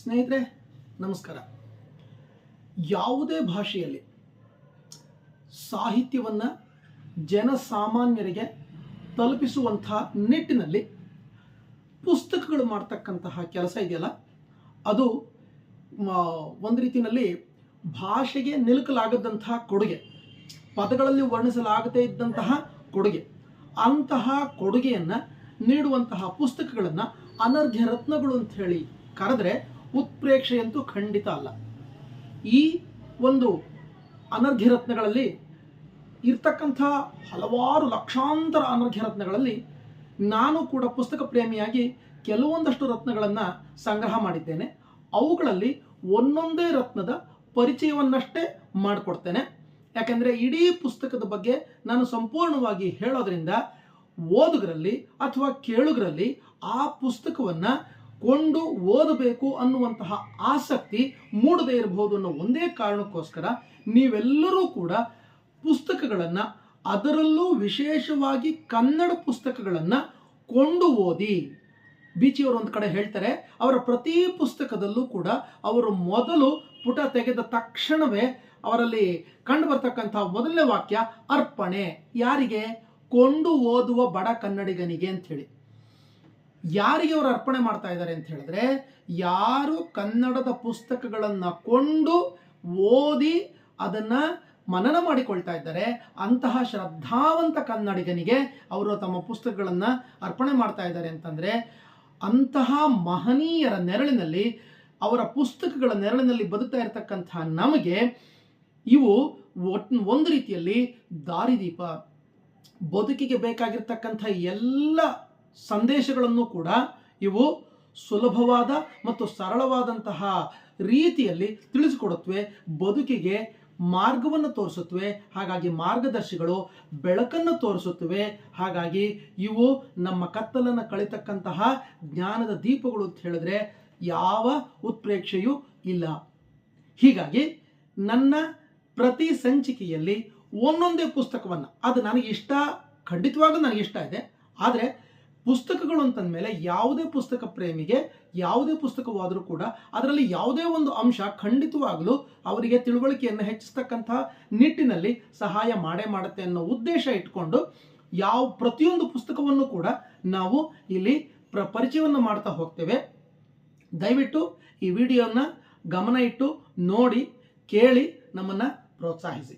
ಸ್ನೇಹಿತರೆ, ನಮಸ್ಕಾರ. ಯಾವುದೇ ಭಾಷೆಯಲ್ಲಿ ಸಾಹಿತ್ಯವನ್ನು ಜನಸಾಮಾನ್ಯರಿಗೆ ತಲುಪಿಸುವಂಥ ನಿಟ್ಟಿನಲ್ಲಿ ಪುಸ್ತಕಗಳು ಮಾಡ್ತಕ್ಕಂತಹ ಕೆಲಸ ಇದೆಯಲ್ಲ, ಅದು ಒಂದು ರೀತಿಯಲ್ಲಿ ಭಾಷೆಗೆ ನಿಲುಕಲಾಗದಂತಹ ಕೊಡುಗೆ, ಪದಗಳಲ್ಲಿ ವರ್ಣಿಸಲಾಗದೇ ಇದ್ದಂತಹ ಕೊಡುಗೆ, ಅಂತಹ ಕೊಡುಗೆಯನ್ನು ನೀಡುವಂತಹ ಪುಸ್ತಕಗಳನ್ನು ಅನರ್ಘ್ಯ ರತ್ನಗಳು ಅಂತ ಹೇಳಿ ಕರೆದ್ರೆ ಉತ್ಪ್ರೇಕ್ಷೆಯಂತೂ ಖಂಡಿತ ಅಲ್ಲ. ಈ ಒಂದು ಅನರ್ಘ್ಯ ರತ್ನಗಳಲ್ಲಿ ಇರ್ತಕ್ಕಂಥ ಹಲವಾರು ಲಕ್ಷಾಂತರ ಅನರ್ಘ್ಯ ರತ್ನಗಳಲ್ಲಿ ನಾನು ಕೂಡ ಪುಸ್ತಕ ಪ್ರೇಮಿಯಾಗಿ ಕೆಲವೊಂದಷ್ಟು ರತ್ನಗಳನ್ನು ಸಂಗ್ರಹ ಮಾಡಿದ್ದೇನೆ. ಅವುಗಳಲ್ಲಿ ಒಂದೊಂದೇ ರತ್ನದ ಪರಿಚಯವನ್ನಷ್ಟೇ ಮಾಡಿಕೊಡ್ತೇನೆ. ಯಾಕೆಂದರೆ ಇಡೀ ಪುಸ್ತಕದ ಬಗ್ಗೆ ನಾನು ಸಂಪೂರ್ಣವಾಗಿ ಹೇಳೋದ್ರಿಂದ ಓದುಗರಲ್ಲಿ ಅಥವಾ ಕೇಳುಗರಲ್ಲಿ ಆ ಪುಸ್ತಕವನ್ನು ಕೊಂಡು ಓದಬೇಕು ಅನ್ನುವಂತಹ ಆಸಕ್ತಿ ಮೂಡದೇ ಇರಬಹುದು ಅನ್ನೋ ಒಂದೇ ಕಾರಣಕ್ಕೋಸ್ಕರ ನೀವೆಲ್ಲರೂ ಕೂಡ ಪುಸ್ತಕಗಳನ್ನು, ಅದರಲ್ಲೂ ವಿಶೇಷವಾಗಿ ಕನ್ನಡ ಪುಸ್ತಕಗಳನ್ನು ಕೊಂಡು ಓದಿ. ಬೀಚಿಯವರು ಒಂದು ಕಡೆ ಹೇಳ್ತಾರೆ, ಅವರ ಪ್ರತಿ ಪುಸ್ತಕದಲ್ಲೂ ಕೂಡ ಅವರು ಮೊದಲು ಪುಟ ತೆಗೆದ ತಕ್ಷಣವೇ ಅವರಲ್ಲಿ ಕಂಡು ಬರ್ತಕ್ಕಂಥ ಮೊದಲನೇ ವಾಕ್ಯ ಅರ್ಪಣೆ. ಯಾರಿಗೆ? ಕೊಂಡು ಓದುವ ಬಡ ಕನ್ನಡಿಗನಿಗೆ ಅಂತ ಹೇಳಿ ಯಾರಿಗೆ ಅವರು ಅರ್ಪಣೆ ಮಾಡ್ತಾ ಇದ್ದಾರೆ ಅಂತ ಹೇಳಿದ್ರೆ, ಯಾರು ಕನ್ನಡದ ಪುಸ್ತಕಗಳನ್ನು ಕೊಂಡು ಓದಿ ಅದನ್ನ ಮನನ ಮಾಡಿಕೊಳ್ತಾ ಇದ್ದಾರೆ, ಅಂತಹ ಶ್ರದ್ಧಾವಂತ ಕನ್ನಡಿಗನಿಗೆ ಅವರು ತಮ್ಮ ಪುಸ್ತಕಗಳನ್ನು ಅರ್ಪಣೆ ಮಾಡ್ತಾ ಇದ್ದಾರೆ ಅಂತಂದ್ರೆ, ಅಂತಹ ಮಹನೀಯರ ನೆರಳಿನಲ್ಲಿ, ಅವರ ಪುಸ್ತಕಗಳ ನೆರಳಿನಲ್ಲಿ ಬದುಕ್ತಾ ಇರತಕ್ಕಂತಹ ನಮಗೆ ಇವು ಒಂದು ರೀತಿಯಲ್ಲಿ ದಾರಿದೀಪ. ಬದುಕಿಗೆ ಬೇಕಾಗಿರ್ತಕ್ಕಂಥ ಎಲ್ಲ ಸಂದೇಶಗಳನ್ನು ಕೂಡ ಇವು ಸುಲಭವಾದ ಮತ್ತು ಸರಳವಾದಂತಹ ರೀತಿಯಲ್ಲಿ ತಿಳಿಸಿಕೊಡುತ್ತವೆ. ಬದುಕಿಗೆ ಮಾರ್ಗವನ್ನು ತೋರಿಸುತ್ತವೆ. ಹಾಗಾಗಿ ಮಾರ್ಗದರ್ಶಿಗಳು ಬೆಳಕನ್ನು ತೋರಿಸುತ್ತವೆ. ಹಾಗಾಗಿ ಇವು ನಮ್ಮ ಕತ್ತಲನ್ನು ಕಳಿತಕ್ಕಂತಹ ಜ್ಞಾನದ ದೀಪಗಳು ಅಂತ ಹೇಳಿದ್ರೆ ಯಾವ ಉತ್ಪ್ರೇಕ್ಷೆಯೂ ಇಲ್ಲ. ಹೀಗಾಗಿ ನನ್ನ ಪ್ರತಿ ಸಂಚಿಕೆಯಲ್ಲಿ ಒಂದೊಂದೇ ಪುಸ್ತಕವನ್ನು, ಅದು ನನಗೆ ಇಷ್ಟ, ಖಂಡಿತವಾಗ್ಲೂ ನನಗೆ ಇದೆ. ಆದರೆ ಪುಸ್ತಕಗಳು ಅಂತಂದಮೇಲೆ ಯಾವುದೇ ಪುಸ್ತಕ ಪ್ರೇಮಿಗೆ ಯಾವುದೇ ಪುಸ್ತಕವಾದರೂ ಕೂಡ ಅದರಲ್ಲಿ ಯಾವುದೇ ಒಂದು ಅಂಶ ಖಂಡಿತವಾಗಲೂ ಅವರಿಗೆ ತಿಳುವಳಿಕೆಯನ್ನು ಹೆಚ್ಚಿಸ್ತಕ್ಕಂತಹ ನಿಟ್ಟಿನಲ್ಲಿ ಸಹಾಯ ಮಾಡೇ ಮಾಡುತ್ತೆ ಅನ್ನೋ ಉದ್ದೇಶ ಇಟ್ಕೊಂಡು ಯಾವ ಪ್ರತಿಯೊಂದು ಪುಸ್ತಕವನ್ನು ಕೂಡ ನಾವು ಇಲ್ಲಿ ಪ್ರ ಪರಿಚಯವನ್ನು ಮಾಡ್ತಾ ಹೋಗ್ತೇವೆ. ದಯವಿಟ್ಟು ಈ ವಿಡಿಯೋನ ಗಮನ ಇಟ್ಟು ನೋಡಿ, ಕೇಳಿ, ನಮ್ಮನ್ನು ಪ್ರೋತ್ಸಾಹಿಸಿ.